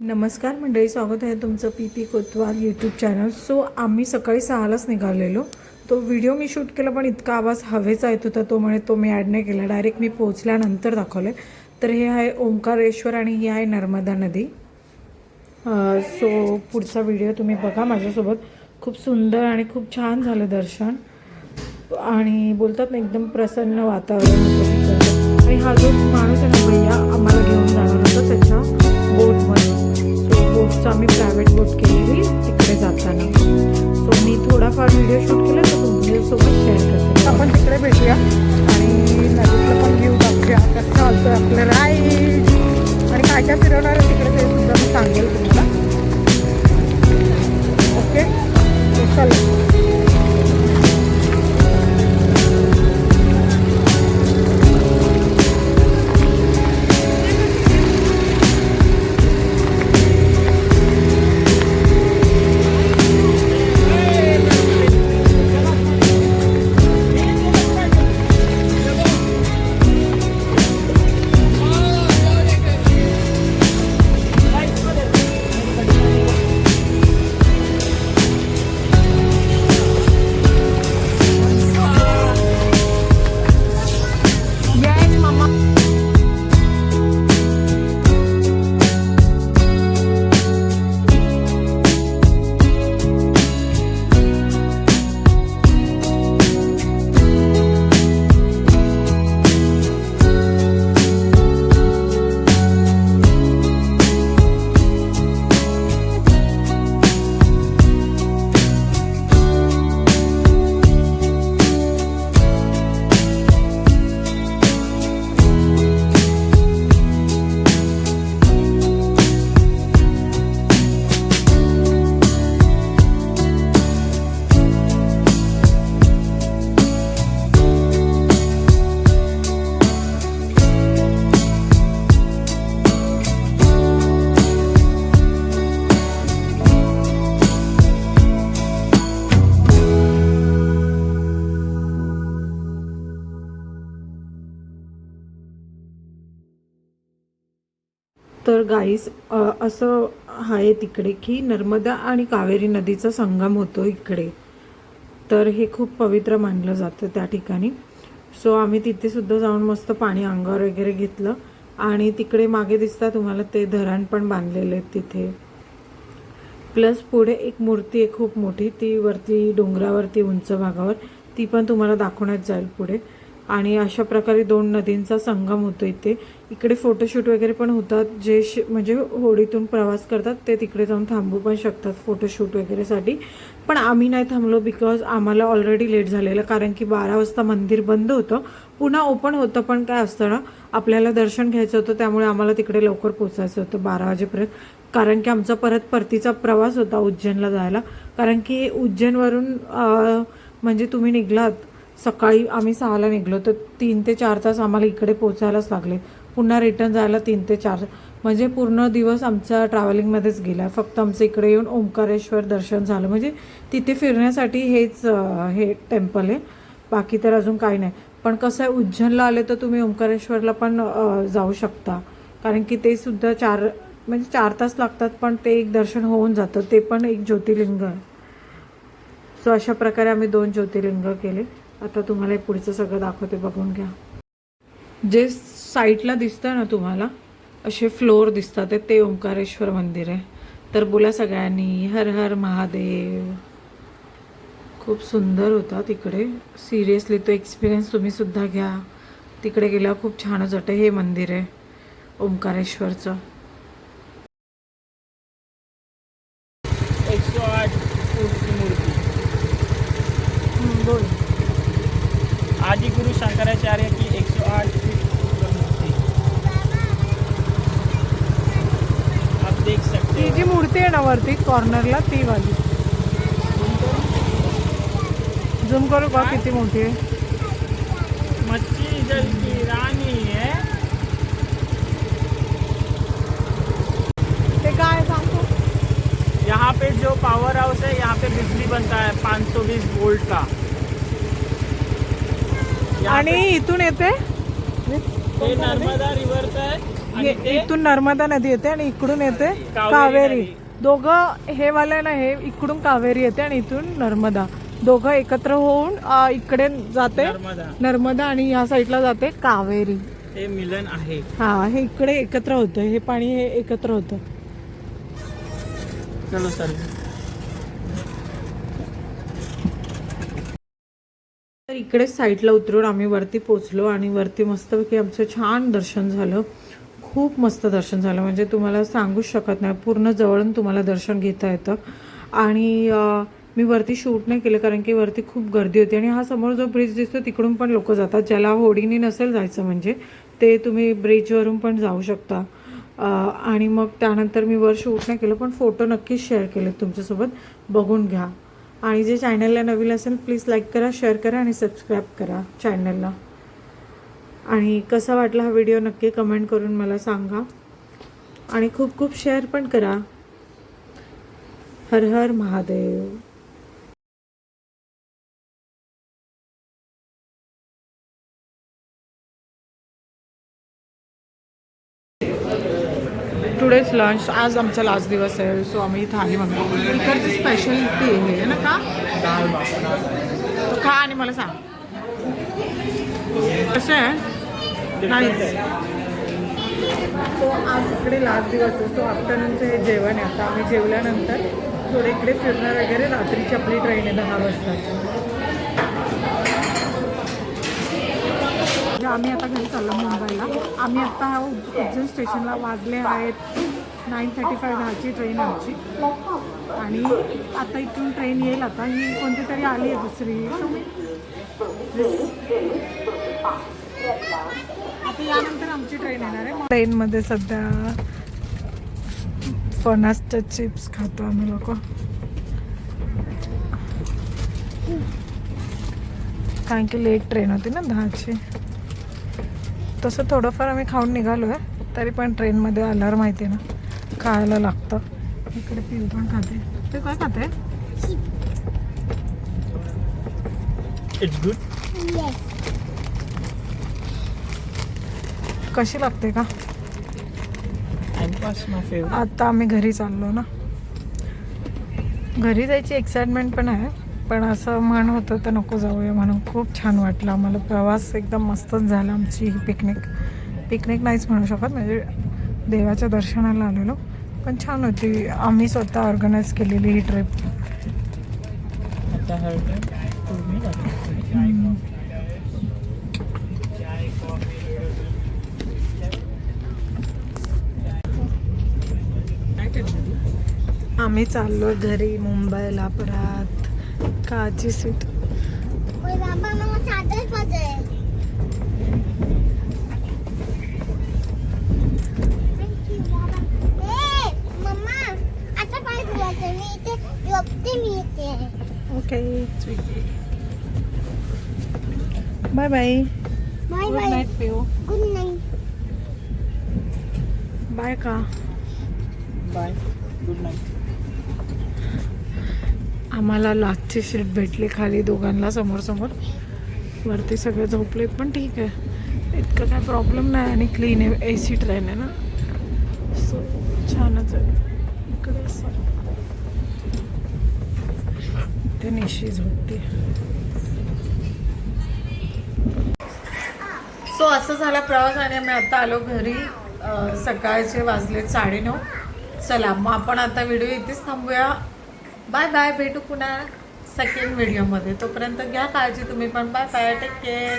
नमस्कार मंडळी स्वागत आहे तुमचं P P Kotwal YouTube channel so आम्ही सकाळी सहालाच निघालेलो. तो व्हिडिओ मी शूट केला पण इतका आवाज हवेचा येत होता तो म्हणे तो मी ॲड नाही केला. डायरेक्ट मी पोहोचल्यानंतर दाखवले तर हे आहे ओंकारेश्वर आणि ही आहे नर्मदा नदी. सो पुढचा व्हिडिओ तुम्ही बघा माझ्यासोबत. खूप सुंदर आणि खूप छान झालं दर्शन. आणि बोलतात ना एकदम प्रसन्न वातावरण आणि हा जो माणूस आहे ना भैया आम्हाला घेऊन जाणार होता त्याच्या बोटमध्ये सो बोटचं आम्ही प्रायव्हेट बोट केलेली तिकडे जाताना. सो मी थोडाफार व्हिडिओ शूट केला तर तुमच्यासोबत शेअर करते. आपण तिकडे भेटूया. आणि नदीतलं पण घेऊ बघूया कसं चालतं आपलं तर गाईस असं आहे तिकडे की नर्मदा आणि कावेरी नदीचा संगम होतो इकडे. तर हे खूप पवित्र मानलं जातं त्या ठिकाणी. सो आम्ही तिथे सुद्धा जाऊन मस्त पाणी अंगावर वगैरे घेतलं आणि तिकडे मागे दिसता तुम्हाला ते धरण पण बांधलेले आहेत तिथे. प्लस पुढे एक मूर्ती आहे खूप मोठी ती वरती डोंगरावरती उंच भागावर ती पण तुम्हाला दाखवण्यात जाईल पुढे. आणि अशा प्रकारे दोन नदींचा संगम होतो इथे. इकडे फोटोशूट वगैरे पण होतात. जे श म्हणजे होडीतून प्रवास करतात ते तिकडे जाऊन थांबू पण शकतात फोटोशूट वगैरेसाठी पण आम्ही नाही थांबलो बिकॉज आम्हाला ऑलरेडी लेट झालेलं. कारण की बारा वाजता मंदिर बंद होतं. पुन्हा ओपन होतं पण काय असतं ना आपल्याला दर्शन घ्यायचं होतं त्यामुळे आम्हाला तिकडे लवकर पोचायचं होतं बारा वाजेपर्यंत. कारण की आमचा परत परतीचा प्रवास होता उज्जैनला जायला. कारण की उज्जैनवरून म्हणजे तुम्ही निघलात सकाळी आम्ही सहाला निघलो तर तीन ते चार तास आम्हाला इकडे पोचायलाच लागले. पुन्हा रिटर्न जायला तीन ते चार म्हणजे पूर्ण दिवस आमचा ट्रॅव्हलिंगमध्येच गेला. फक्त आमचं इकडे येऊन ओंकारेश्वर दर्शन झालं. म्हणजे तिथे फिरण्यासाठी हेच हे टेम्पल आहे. बाकी तर अजून काही नाही. पण कसं आहे उज्जैनला आले तर तुम्ही ओंकारेश्वरला पण जाऊ शकता. कारण की ते सुद्धा चार म्हणजे चार तास लागतात पण ते एक दर्शन होऊन जातं. ते पण एक ज्योतिर्लिंग आहे. सो अशा प्रकारे आम्ही दोन ज्योतिर्लिंग केले. आता तुम्हाला हे पुढचं सगळं दाखवते बघून घ्या. जे साईडला दिसतं ना तुम्हाला असे फ्लोअर दिसतात ते ओंकारेश्वर मंदिर आहे. तर बोला सगळ्यांनी हर हर महादेव. खूप सुंदर होता तिकडे. सिरियसली तो एक्सपिरियन्स तुम्ही सुद्धा घ्या. तिकडे गेल्यावर खूप छानच वाटतं हे मंदिर आहे ओंकारेश्वरचं. हो जी मूर्ती आहे ना वरती कॉर्नरला ती वाली. झूम करू का किती मोठी आहे? मच्छी जल की रानी है ते काय सांगतो? यहाँ पे जो पावर हाउस है यहाँ पे बिजली बनता है 520 वोल्ट का। आणि इथून येते? नर्मदा रिव्हरच आहे ये- इथून नर्मदा नदी येते आणि इकडून येते कावेरी. दोघं हे वाले ना हे इकडून कावेरी येते आणि इथून नर्मदा. दोघं एकत्र होऊन अ, इकडे जाते. नर्मदा. नर्मदा आणि या साईडला जाते कावेरी. हे मिलन आहे. हा हे इकडे एकत्र होतं. हे पाणी हे एकत्र होतं. चलो सर तर इकडे साईडला उतरून आम्ही वरती पोचलो आणि वरती मस्तपैकी आमचं छान दर्शन झालं. खूप मस्त दर्शन झालं. म्हणजे तुम्हाला सांगूच शकत नाही. पूर्ण जवळून तुम्हाला दर्शन घेता येतं. आणि मी वरती शूट नाही केलं कारण की वरती खूप गर्दी होती. आणि हा समोर जो ब्रिज दिसतो तिकडून पण लोक जातात. ज्याला होडीने नसेल जायचं म्हणजे ते तुम्ही ब्रिजवरून पण जाऊ शकता. आणि मग त्यानंतर मी वर शूट नाही केलं पण फोटो नक्कीच शेअर केले तुमच्यासोबत. बघून घ्या. आणि जे चॅनलला नवीन असेल प्लीज लाईक करा शेअर करा आणि सबस्क्राईब करा चॅनलला. आणि कसा वाटला हा व्हिडिओ नक्की कमेंट करून मला सांगा. आणि खूप खूप शेअर पण करा. हर हर महादेव. टुडेज लंच आज आमचा लास्ट दिवस आहे सो आम्ही थाली मागतो इकडची स्पेशलिटी आहे ना का? खा आणि मला सांग. कसं आहे? नाही सो आज इकडे लास्ट दिवस आहे. सो आफ्टरनूनचं हे जेवण आहे. आता आम्ही जेवल्यानंतर थोडे इकडे फिरणार वगैरे. रात्रीची आपली ट्रेन आहे दहा वाजताची. म्हणजे आम्ही आता घरी चाललो मुंबईला. आम्ही आता उज्जैन स्टेशनला वाजले आहेत नाईन थर्टी फाय दहाची ट्रेन आमची. आणि आता इथून ट्रेन येईल. आता ही कोणती तरी आली आहे दुसरी. यानंतर आमची ट्रेन येणार आहे. ट्रेनमध्ये सध्या फणसच्या चिप्स खातो आम्ही लोक. कारण की लेट ट्रेन होती ना दहाची. तसं थोडंफार आम्ही खाऊन निघालो आहे तरी पण ट्रेनमध्ये आल्यावर माहिती आहे ना खायला लागतं. इकडे पिऊ पण खाते. ते काय खाते? इट्स गुड कशी लागते का? आता आम्ही घरी चाललो ना. घरी जायची एक्साइटमेंट पण आहे पण असं म्हण होतं तर नको जाऊया म्हणून खूप छान वाटलं आम्हाला. प्रवास एकदम मस्तच झाला आमची ही पिकनिक पिकनिक नाहीच म्हणू शकत म्हणजे देवाच्या दर्शनाला आलेलो. पण छान होती. आम्ही स्वतः ऑर्गनाईज केलेली ही ट्रिप आता हर तुम्ही आम्ही चाललो घरी मुंबईला परत. काची seat okay bye bye bye good bye night good night bye का बाय गुड नाईट आम्हाला लास्टची सीट भेटली खाली दोघांना समोर समोर. वरती सगळे झोपलेत पण ठीक आहे. इतकं काय प्रॉब्लेम नाही आणि क्लीन आहे. ए सी ट्रेन आहे ना. सो छानच आहे. इकडे असं. ते निशी झोपते. सो असं झाला प्रवास आणि आम्ही आता आलो घरी. सकाळचे वाजले साडेनऊ. चला मग आपण आता व्हिडिओ इथेच थांबूया. बाय बाय भेटू पुन्हा सेकंड व्हिडिओमध्ये तोपर्यंत घ्या काळजी तुम्ही पण. Bye bye take care